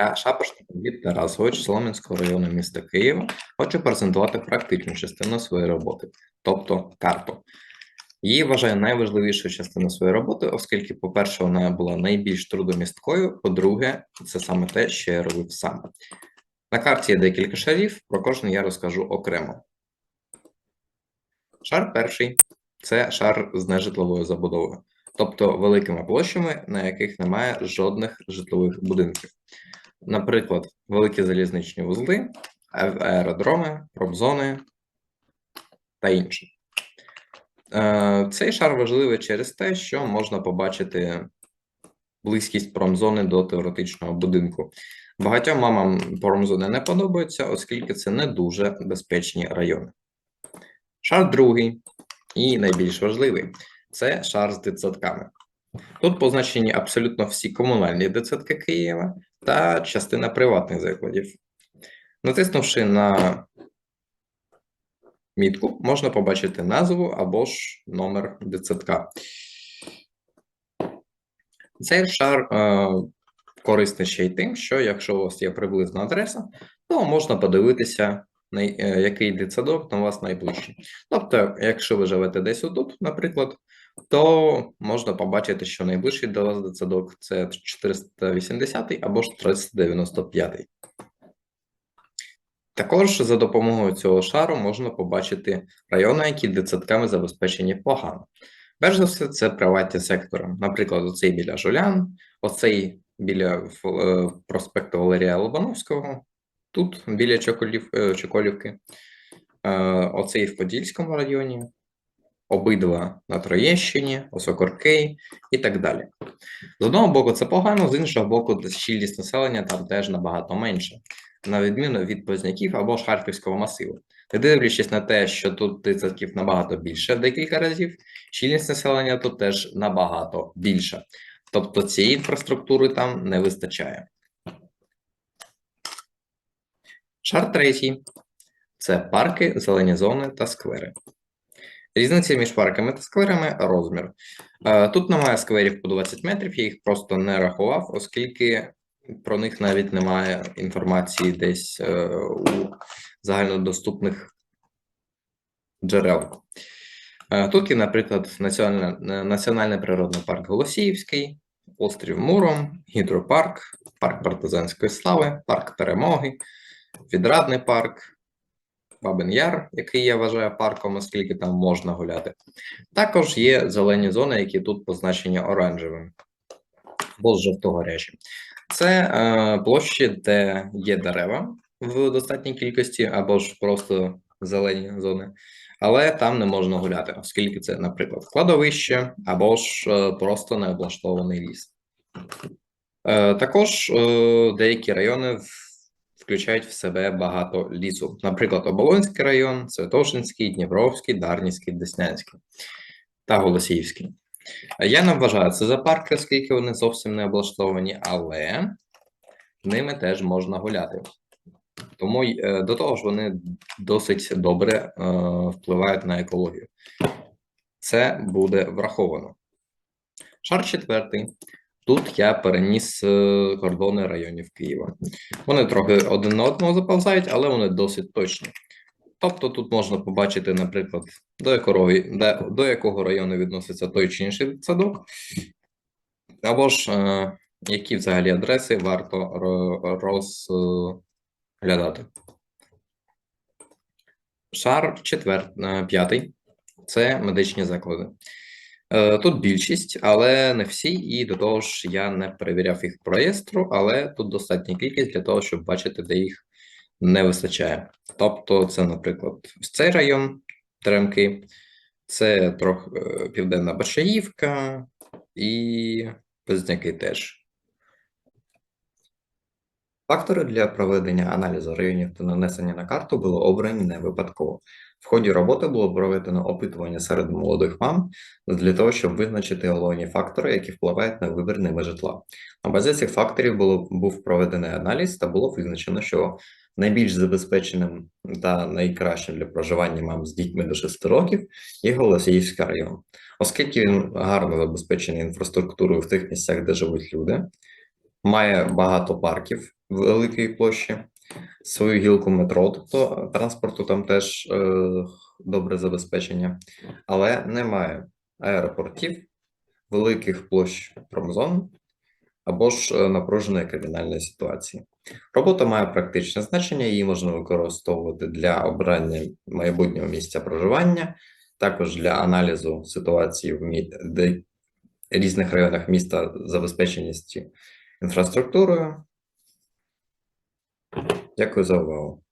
Я Шапошник від Тарасович Солом'янського району міста Києва хочу презентувати практичну частину своєї роботи, тобто карту. Її вважаю найважливішою частиною своєї роботи, оскільки, по-перше, вона була найбільш трудомісткою, по-друге, це саме те, що я робив сам. На карті є декілька шарів, про кожен я розкажу окремо. Шар перший це шар з нежитловою забудовою, тобто великими площами, на яких немає жодних житлових будинків. Наприклад, великі залізничні вузли, аеродроми, промзони та інше. Цей шар важливий через те, що можна побачити близькість промзони до теоретичного будинку. Багатьом мамам промзони не подобаються, оскільки це не дуже безпечні райони. Шар другий і найбільш важливий це шар з дитсадками. Тут позначені абсолютно всі комунальні дитсадки Києва та частина приватних закладів. Натиснувши на мітку, можна побачити назву або ж номер дитсадка. Цей шар е, корисний ще й тим, що якщо у вас є приблизна адреса, то можна подивитися, е, який дитсадок на вас найближчий. Тобто, якщо ви живете десь отут, наприклад, то можна побачити, що найближчий до вас дитсадок це 480 або ж 395. Також за допомогою цього шару можна побачити райони, які дитсадками забезпечені погано. Перш за все, це приватні сектори. Наприклад, оцей біля Жулян, оцей біля е, проспекту Валерія Лобановського, тут біля Чоколів, е, Чоколівки, е, оцей в Подільському районі, обидва на Троєщині, Осокоркей і так далі. З одного боку, це погано, з іншого боку, щільність населення там теж набагато менше, на відміну від Позняків або ж Харківського масиву. Не дивлячись на те, що тут дитсадків набагато більше декілька разів, щільність населення тут теж набагато більша. Тобто цієї інфраструктури там не вистачає. Шар третій це парки, зелені зони та сквери. Різниця між парками та скверами розмір. Е, Тут немає скверів по 20 метрів, я їх просто не рахував, оскільки про них навіть немає інформації десь е, у загальнодоступних джерел. Е, Тут є, наприклад, Національний природний парк Голосіївський, острів Муром, гідропарк, парк партизанської слави, парк перемоги, відрадний парк, Бабин Яр, який я вважаю парком, оскільки там можна гуляти. Також є зелені зони, які тут позначені оранжевим або жовто-горячим. Це е, площі, де є дерева в достатній кількості, або ж просто зелені зони, але там не можна гуляти, оскільки це, наприклад, кладовище або ж е, просто необлаштований ліс. Е, також е, деякі райони в- включають в себе багато лісу. Наприклад, Оболонський район, Святошинський, Дніпровський, Дарнівський, Деснянський та Голосіївський. Я не вважаю це за парки, оскільки вони зовсім не облаштовані, але ними теж можна гуляти. Тому е, до того ж вони досить добре е, впливають на екологію. Це буде враховано. Шар четвертий. Тут я переніс е, кордони районів Києва. Вони трохи один на одного заповзають, але вони досить точні. Тобто тут можна побачити, наприклад, до якого, до якого району відноситься той чи інший садок, або ж е, які взагалі адреси варто розглядати. Шар четвер, е, п'ятий це медичні заклади. Е, Тут більшість, але не всі, і до того ж я не перевіряв їх по реєстру, але тут достатня кількість для того, щоб бачити, де їх не вистачає. Тобто, це, наприклад, цей район Теремки, це трохи е, Південна Башаївка і Позняки теж. Фактори для проведення аналізу районів та нанесення на карту були обрані не випадково. В ході роботи було проведено опитування серед молодих мам для того, щоб визначити головні фактори, які впливають на вибір ними житла. На базі цих факторів було, був проведений аналіз та було визначено, що найбільш забезпеченим та найкращим для проживання мам з дітьми до 6 років є Голосіївський район, оскільки він гарно забезпечений інфраструктурою в тих місцях, де живуть люди. має багато парків великої площі, свою гілку метро, тобто транспорту там теж е, добре забезпечення, але немає аеропортів, великих площ промзон або ж е, напруженої кримінальної ситуації. Робота має практичне значення, її можна використовувати для обрання майбутнього місця проживання, також для аналізу ситуації в мі... різних районах міста забезпеченості інфраструктурою. Ďakujem za úvahu.